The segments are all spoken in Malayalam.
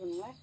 怎么了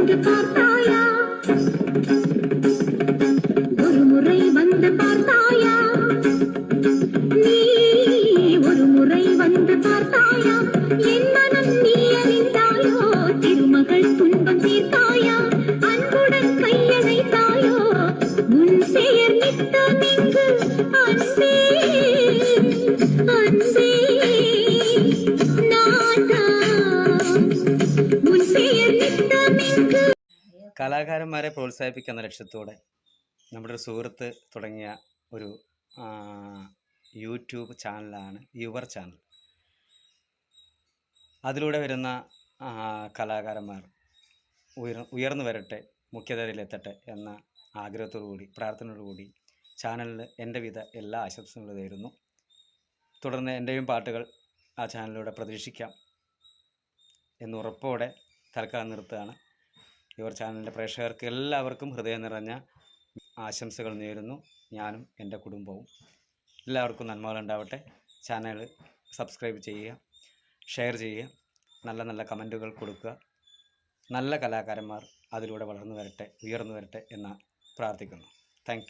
முறை வந்து பார்த்தாயா? ஒரு முறை வந்து பார்த்தாயா? நீ ஒரு முறை வந்து பார்த்தாயா? என் மனம் நீ அறிந்தாயோ? திருமகள் துன்பம் தீர்த்தாயா? அன்புடன் கையணைத்தாயோ? உன் பெயர் நித்தமிங்கு அன்பே அன்பே. കലാകാരന്മാരെ പ്രോത്സാഹിപ്പിക്കുന്ന ലക്ഷ്യത്തോടെ നമ്മുടെ ഒരു സുഹൃത്ത് തുടങ്ങിയ ഒരു യൂട്യൂബ് ചാനലാണ് യുവർ ചാനൽ. അതിലൂടെ വരുന്ന കലാകാരന്മാർ ഉയർ ഉയർന്നു വരട്ടെ മുഖ്യധാരയിലെത്തട്ടെ എന്ന ആഗ്രഹത്തോടു കൂടി പ്രാർത്ഥനയോടു കൂടി ചാനലിൽ എന്റെ വിധ എല്ലാ ആശംസകളും തരുന്നു തുടർന്ന് എന്റെയും പാട്ടുകൾ ആ ചാനലിലൂടെ പ്രതീക്ഷിക്കാം. എന്നുറപ്പോടെ തൽക്കാലം നിർത്തുകയാണ്. യുവർ ചാനലിന്റെ പ്രേക്ഷകർക്ക് എല്ലാവർക്കും ഹൃദയം നിറഞ്ഞ ആശംസകൾ നേരുന്നു. ഞാനും എന്റെ കുടുംബവും എല്ലാവർക്കും നന്മകളുണ്ടാവട്ടെ ചാനൽ സബ്സ്ക്രൈബ് ചെയ്യുക ഷെയർ ചെയ്യുക നല്ല നല്ല കമന്റുകൾ കൊടുക്കുക. നല്ല കലാകാരന്മാർ അതിലൂടെ വളർന്നു വരട്ടെ ഉയർന്നു വരട്ടെ എന്ന് പ്രാർത്ഥിക്കുന്നു. താങ്ക്